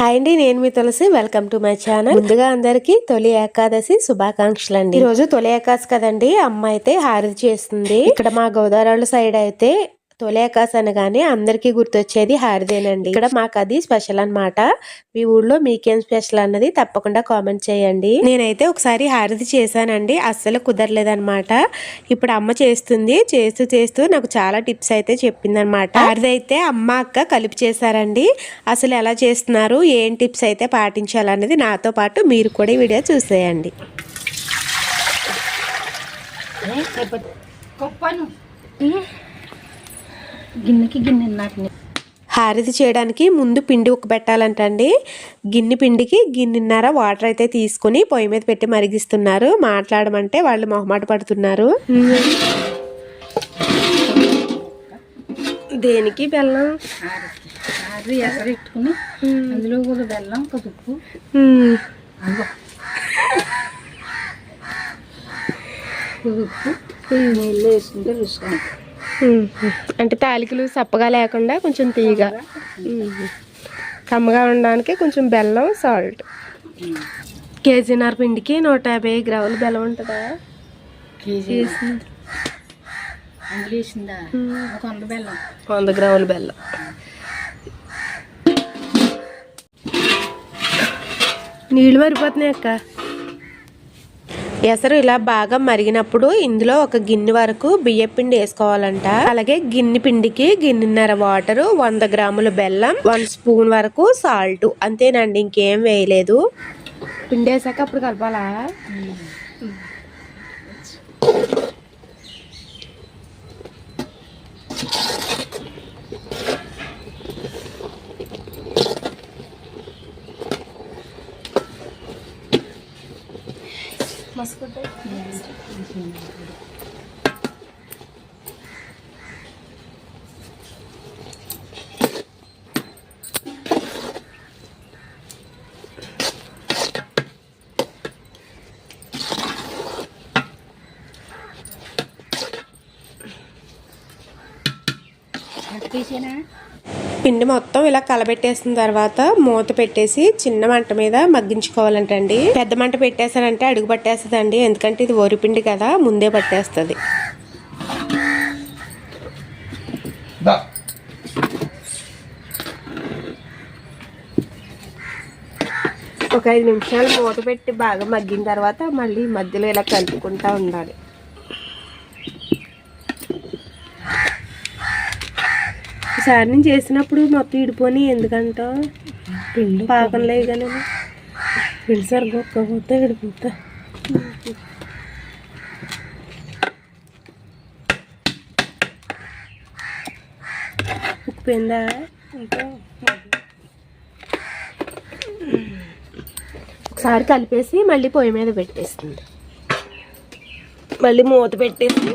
Hi అండి నేను మీ Tulasi. Welcome to my channel ముందుగా అందరికి తొలి ఏకాదశి శుభాకాంక్షలు అండి ఈ రోజు తొలి ఏకాదశి కదండి అమ్మ అయితే హారతి చేస్తుంది. ఇక్కడ మా గోదావరి సైడ్ అయితే తొలి ఏకాదశి అనగానే అందరికీ గుర్తొచ్చేది హారదేనండి. ఇక్కడ మాకు అది స్పెషల్ అన్నమాట. మీ ఊళ్ళో మీకేం స్పెషల్ అన్నది తప్పకుండా కామెంట్ చేయండి. నేనైతే ఒకసారి హారతి చేశానండి. అస్సలు కుదరలేదన్నమాట. ఇప్పుడు అమ్మ చేస్తుంది. చేస్తూ చేస్తూ నాకు చాలా టిప్స్ అయితే చెప్పిందనమాట హారతి అయితే అమ్మ అక్క కలిపి చేశారండి. అసలు ఎలా చేస్తున్నారు? ఏం టిప్స్ అయితే పాటించాలనేది నాతో పాటు మీరు కూడా ఈ వీడియో చూసేయండి. గిన్నెకి గిన్నె హారతి చేయడానికి ముందు పిండి ఉక్క పెట్టాలంటండి గిన్నె పిండికి గిన్నెన్నర వాటర్ అయితే తీసుకుని పొయ్యి మీద పెట్టి మరిగిస్తున్నారు. మాట్లాడమంటే వాళ్ళు మొహమాట పడుతున్నారు. దేనికి బెల్లం? పెట్టుకుని అందులో కూడా బెల్లం ఒక ఉప్పు ఉప్పు నీళ్ళు వేసుకుంటే రుచుకుంటాం మ్మ్. అంటే తాలికలు సప్పగా లేకుండా కొంచెం తీయగా. మ్మ్. కమ్మగా ఉండడానికి కొంచెం బెల్లం సాల్ట్. కేజీన్నర పిండికి నూట యాభై గ్రాములు బెల్లం ఉంటుందా? వంద గ్రాముల బెల్లం. నీళ్ళు మరిపోతున్నాయి అక్క. ఎసరు ఇలా బాగా మరిగినప్పుడు ఇందులో ఒక గిన్నె వరకు బియ్య పిండి వేసుకోవాలంట. అలాగే గిన్నె పిండికి గిన్నెన్నర వాటర్ వంద గ్రాముల బెల్లం వన్ స్పూన్ వరకు సాల్ట్. అంతేనండి ఇంకేం వేయలేదు. పిండి వేసాక అప్పుడు కలపాలా? ক্লোজ করে দেয় Thank you, పిండి మొత్తం ఇలా కలబెట్టేసిన తర్వాత మూత పెట్టేసి చిన్న మంట మీద మగ్గించుకోవాలంటండి. పెద్ద మంట పెట్టేసానంటే అడుగు పట్టేస్తుందండి. ఎందుకంటే ఇది వరి పిండి కదా ముందే పట్టేస్తుంది. ఒక ఐదు నిమిషాలు మూత పెట్టి బాగా మగ్గిన తర్వాత మళ్ళీ మధ్యలో ఇలా కలుపుకుంటా ఉండాలి. ఈసారి నేను చేసినప్పుడు మొత్తం ఇడిపోని ఎందుకంట? పిండి పాకం లేదు కానీ పిండి సరిపోతే విడిపోతా. ఉప్పిందా? ఇంకా ఒకసారి కలిపేసి మళ్ళీ పొయ్యి మీద పెట్టేస్తుంది. మళ్ళీ మూత పెట్టేసి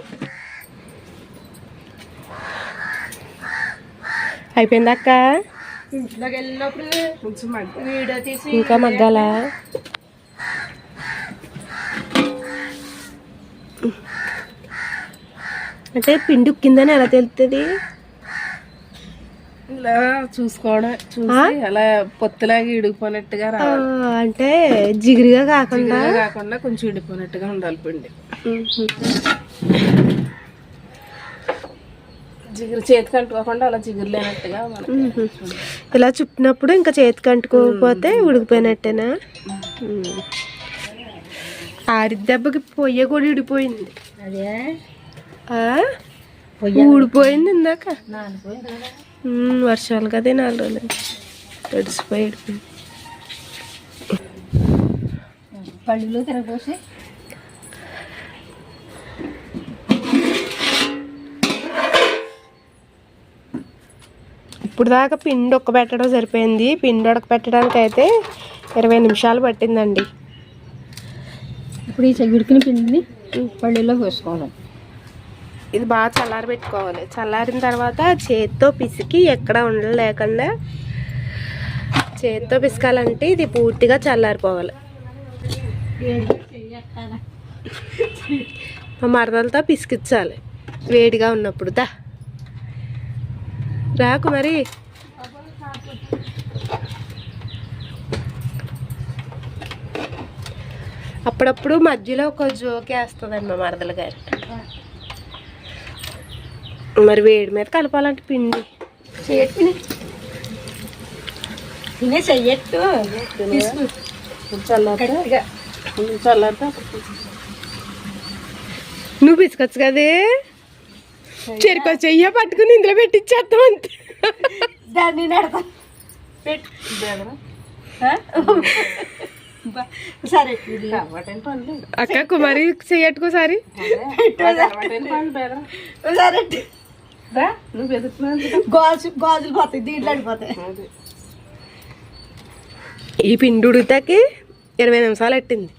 అయిపోయింది అక్క? ఇంట్లోకి వెళ్ళినప్పుడు కొంచెం వీడియో తీసి ఇంకా మగ్గాల? అంటే పిండి ఉక్కిందని ఎలా తెలుస్తుంది ఇలా చూసుకోవడం చూసి అలా పొత్తులాగా ఇడిగిపోయినట్టుగా రావాలి. అంటే జిగురుగా కాకుండా? కాకుండా కొంచెం ఇడిపోయినట్టుగా ఉండాలి పిండి. జిగురు చేతికి అంటుకోకుండా అలా జిగురు లేనట్టుగా ఇలా చుట్టినప్పుడు ఇంకా చేతికి అంటుకోకపోతే ఉడికిపోయినట్టేనా. ఆరి దెబ్బకి పొయ్య కూడా అదే? ఆ? ఊడిపోయింది ఇందాక. వర్షాలు కదే నాలుగు రోజులు. తడిసిపోయి పళ్ళులో తిరగపోసి ఇప్పుడు దాకా పిండి ఉక్క పెట్టడం సరిపోయింది. పిండి ఉడక పెట్టడానికి అయితే ఇరవై నిమిషాలు పట్టిందండి. ఇప్పుడు ఈ ఉడికిన పిండిని పళ్ళులో పోసుకోవాలి. ఇది బాగా చల్లారి పెట్టుకోవాలి చల్లారిన తర్వాత చేత్తో పిసికి ఎక్కడ ఉండలు లేకుండా చేత్తో పిసకాలంటే ఇది పూర్తిగా చల్లారిపోవాలి. మా మరదలతో పిసికించాలి వేడిగా ఉన్నప్పుడు దా. రాకు మరి. అప్పుడప్పుడు మధ్యలో ఒక జోకే వేస్తుందండి మా మరదల గారు. మరి వేడి మీద కలపాలంటే పిండి. నువ్వు పిసుకొచ్చు కదే. చెరుకు చెయ్య పట్టుకుని ఇందులో పెట్టిచ్చేస్తాం అంతే. దాన్ని సరే. ఇది అక్క కుమారి చెయ్యట్టుకోసారి సరే. గాజు గాజులు పోతాయి దీంట్లో పోతాయి ఈ పిండి ఉడికితాకి ఇరవై నిమిషాలు పట్టింది.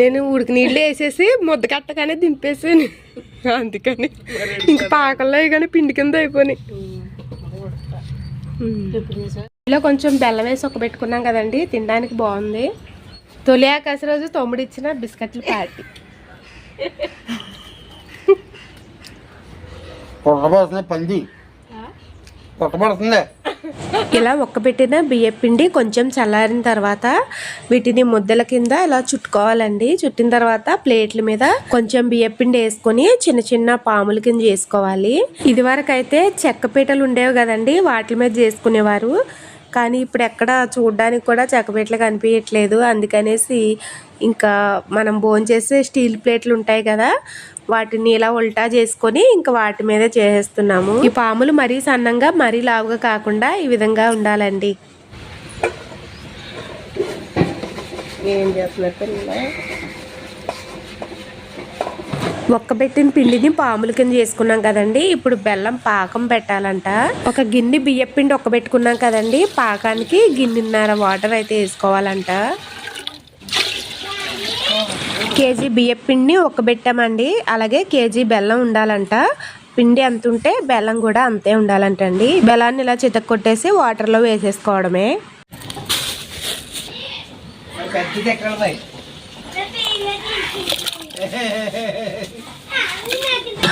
నేను ఉడికి నీళ్ళు వేసేసి ముద్ద కట్టగానే దింపేసాను. అందుకని ఇంక పాకల్లో కానీ పిండి కింద అయిపోయినాయి ఇలా కొంచెం బెల్లం వేసి ఒక పెట్టుకున్నాం కదండి తినడానికి బాగుంది. తొలి ఆకాశ రోజు తమ్ముడు ఇచ్చిన బిస్కెట్లు పార్టీ. కొట్టబడుతుంది పంది. ఇలా ఒక్కబెట్టిన బియ్యం పిండి కొంచెం చల్లారిన తర్వాత వీటిని ముద్దల కింద ఇలా చుట్టుకోవాలండి. చుట్టిన తర్వాత ప్లేట్ల మీద కొంచెం బియ్యం పిండి వేసుకొని చిన్న చిన్న పాముల కింద చేసుకోవాలి. ఇది వరకు అయితే చెక్క పీటలు ఉండేవి కదండి వాటి మీద చేసుకునేవారు. కానీ ఇప్పుడు ఎక్కడ చూడడానికి కూడా చెక్కపీటలు కనిపించట్లేదు. అందుకనేసి ఇంకా మనం భోంచేసే స్టీల్ ప్లేట్లు ఉంటాయి కదా వాటిని ఇలా ఉల్టా చేసుకొని ఇంకా వాటి మీద చేసేస్తున్నాము. ఈ పాములు మరీ సన్నంగా మరీ లావుగా కాకుండా ఈ విధంగా ఉండాలండి. ఏం చేస్తున్నట్టు ఒక్కబెట్టిన పిండిని పాముల కింద చేసుకున్నాం కదండి. ఇప్పుడు బెల్లం పాకం పెట్టాలంట. ఒక గిన్నె బియ్య పిండి ఒక్కబెట్టుకున్నాం కదండి. పాకానికి గిన్నెన్నర వాటర్ అయితే వేసుకోవాలంట. కేజీ బియ్య పిండిని ఒక్కబెట్టామండి. అలాగే కేజీ బెల్లం ఉండాలంట. పిండి ఎంత ఉంటే బెల్లం కూడా అంతే ఉండాలంటండి. బెల్లాన్ని ఇలా చితక్ కొట్టేసి వాటర్లో వేసేసుకోవడమే.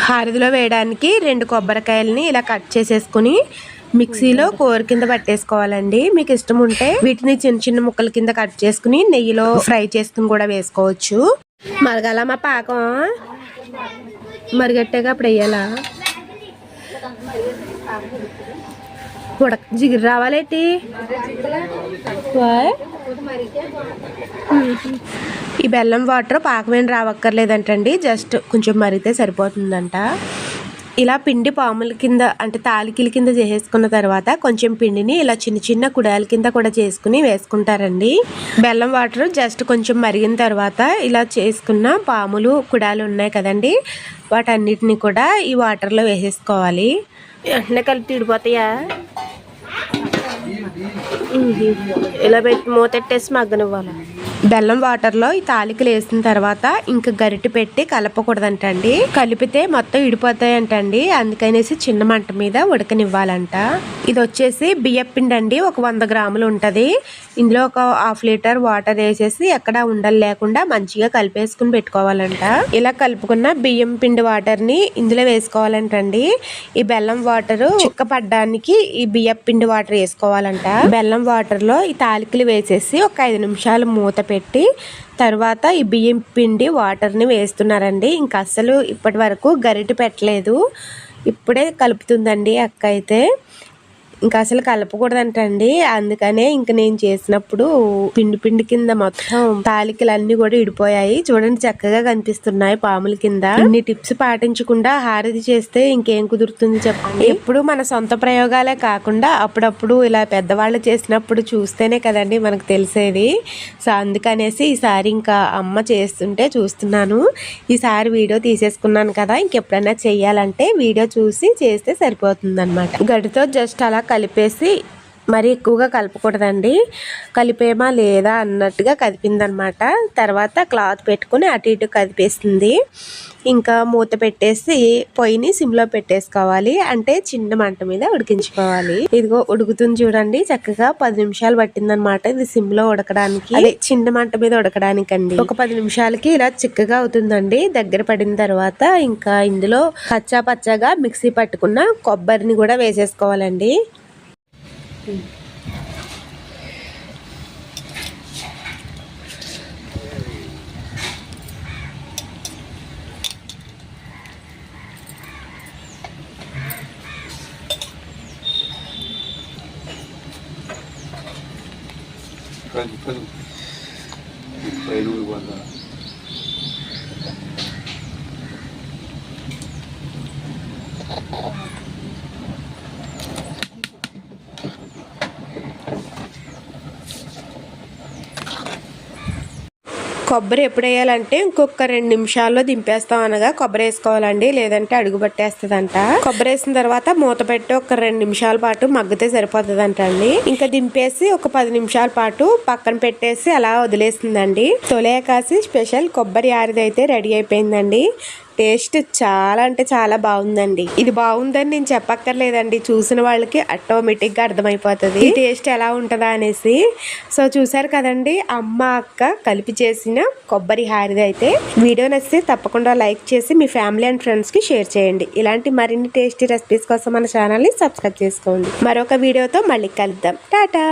హారతిలో వేయడానికి రెండు కొబ్బరికాయలని ఇలా కట్ చేసేసుకుని మిక్సీలో కూర కింద పట్టేసుకోవాలండి. మీకు ఇష్టం ఉంటే వీటిని చిన్న చిన్న ముక్కల కింద కట్ చేసుకుని నెయ్యిలో ఫ్రై చేసుకుని కూడా వేసుకోవచ్చు. మరగాల మా పాకం. మరిగట్టాక అప్పుడు వేయాలా? ఉడక జిగురు రావాలేటి వాయ్. ఈ బెల్లం వాటర్ పాకమేం రావక్కర్లేదంటండి. జస్ట్ కొంచెం మరిగితే సరిపోతుందంట. ఇలా పిండి పాముల కింద అంటే తాలికిల కింద చేసేసుకున్న తర్వాత కొంచెం పిండిని ఇలా చిన్న చిన్న కుడాల కింద కూడా చేసుకుని వేసుకుంటారండి. బెల్లం వాటర్ జస్ట్ కొంచెం మరిగిన తర్వాత ఇలా చేసుకున్న పాములు కుడాలు ఉన్నాయి కదండి. వాటన్నిటిని కూడా ఈ వాటర్లో వేసేసుకోవాలి. వెంటనే కలిపి తిడిపోతాయా ఇలా పెట్టి మూతెట్టేసి మగ్గనివ్వాలి. బెల్లం వాటర్లో ఈ తాలికలు వేసిన తర్వాత ఇంకా గరిటె పెట్టి కలపకూడదంటండి. కలిపితే మొత్తం ఇడిపోతాయంటండి. అందుకనేసి చిన్న మంట మీద ఉడకనివ్వాలంట. ఇది వచ్చేసి బియ్యపిండి అండి. ఒక వంద గ్రాములు ఉంటది. ఇందులో ఒక హాఫ్ లీటర్ వాటర్ వేసేసి ఎక్కడ ఉండలు లేకుండా మంచిగా కలిపేసుకుని పెట్టుకోవాలంట. ఇలా కలుపుకున్న బియ్యం పిండి వాటర్ని ఇందులో వేసుకోవాలంటండి. ఈ బెల్లం వాటర్ చిక్క పడ్డానికి ఈ బియ్యం పిండి వాటర్ వేసుకోవాలంట. బెల్లం వాటర్లో ఈ తాలికలు వేసేసి ఒక ఐదు నిమిషాలు మూత పెట్టి తర్వాత ఈ బియ్యం పిండి వాటర్ని వేస్తున్నారండి. ఇంకా అస్సలు ఇప్పటి వరకు గరిటె పెట్టలేదు. ఇప్పుడే కలుపుతుందండి అక్క అయితే ఇంకా అసలు కలపకూడదంటండి. అందుకనే ఇంక నేను చేసినప్పుడు పిండి పిండి కింద మొత్తం తాలికలు అన్ని కూడా ఇడిపోయాయి. చూడండి చక్కగా కనిపిస్తున్నాయి పాముల కింద. ఇన్ని టిప్స్ పాటించకుండా హారతి చేస్తే ఇంకేం కుదురుతుంది చెప్పండి. ఎప్పుడు మన సొంత ప్రయోగాలే కాకుండా అప్పుడప్పుడు ఇలా పెద్దవాళ్ళు చేసినప్పుడు చూస్తేనే కదండి మనకు తెలిసేది. సో అందుకనేసి ఈసారి ఇంకా అమ్మ చేస్తుంటే చూస్తున్నాను. ఈసారి వీడియో తీసేసుకున్నాను కదా ఇంకెప్పుడైనా చెయ్యాలంటే వీడియో చూసి చేస్తే సరిపోతుంది అనమాట గడితో జస్ట్ అలా కలిపేసి మరి ఎక్కువగా కలపకూడదండి. కలిపేమా లేదా అన్నట్టుగా కదిపిందనమాట. తర్వాత క్లాత్ పెట్టుకుని అటు ఇటు కదిపేస్తుంది. ఇంకా మూత పెట్టేసి పొయ్యిని సిమ్లో పెట్టేసుకోవాలి. అంటే చిన్న మంట మీద ఉడికించుకోవాలి. ఇదిగో ఉడుకుతుంది చూడండి. చక్కగా పది నిమిషాలు పట్టిందనమాట ఇది సిమ్లో ఉడకడానికి. అదే చిన్న మంట మీద ఉడకడానికండి. ఒక పది నిమిషాలకి ఇలా చిక్కగా అవుతుందండి. దగ్గర పడిన తర్వాత ఇంకా ఇందులో కచ్చా పచ్చగా మిక్సీ పట్టుకున్న కొబ్బరిని కూడా వేసేసుకోవాలండి. 응. 그러니까 이빨 이빨 누르고 한다. కొబ్బరి ఎప్పుడు వేయాలంటే ఇంకొక రెండు నిమిషాల్లో దింపేస్తాం అనగా కొబ్బరి వేసుకోవాలండి లేదంటే అడుగు పట్టేస్తుందంట. కొబ్బరి వేసిన తర్వాత మూత పెట్టి ఒక రెండు నిమిషాల పాటు మగ్గితే సరిపోతుందంట అండి ఇంకా దింపేసి ఒక పది నిమిషాల పాటు పక్కన పెట్టేసి అలా వదిలేస్తుందండి తొలే కాసి స్పెషల్ కొబ్బరి ఆరిది అయితే రెడీ అయిపోయిందండి. టేస్ట్ చాలా అంటే చాలా బాగుందండి. ఇది బాగుందని నేను చెప్పక్కర్లేదండి. చూసిన వాళ్ళకి ఆటోమేటిక్గా అర్థమైపోతుంది. ఈ టేస్ట్ ఎలా ఉంటుందా అనేసి. సో చూసారు కదండి అమ్మ అక్క కలిపి చేసిన కొబ్బరి హారిది అయితే. వీడియో నచ్చితే తప్పకుండా లైక్ చేసి మీ ఫ్యామిలీ అండ్ ఫ్రెండ్స్కి షేర్ చేయండి. ఇలాంటి మరిన్ని టేస్టీ రెసిపీస్ కోసం మన ఛానల్ని సబ్స్క్రైబ్ చేసుకోండి. మరొక వీడియోతో మళ్ళీ కలుద్దాం. టాటా!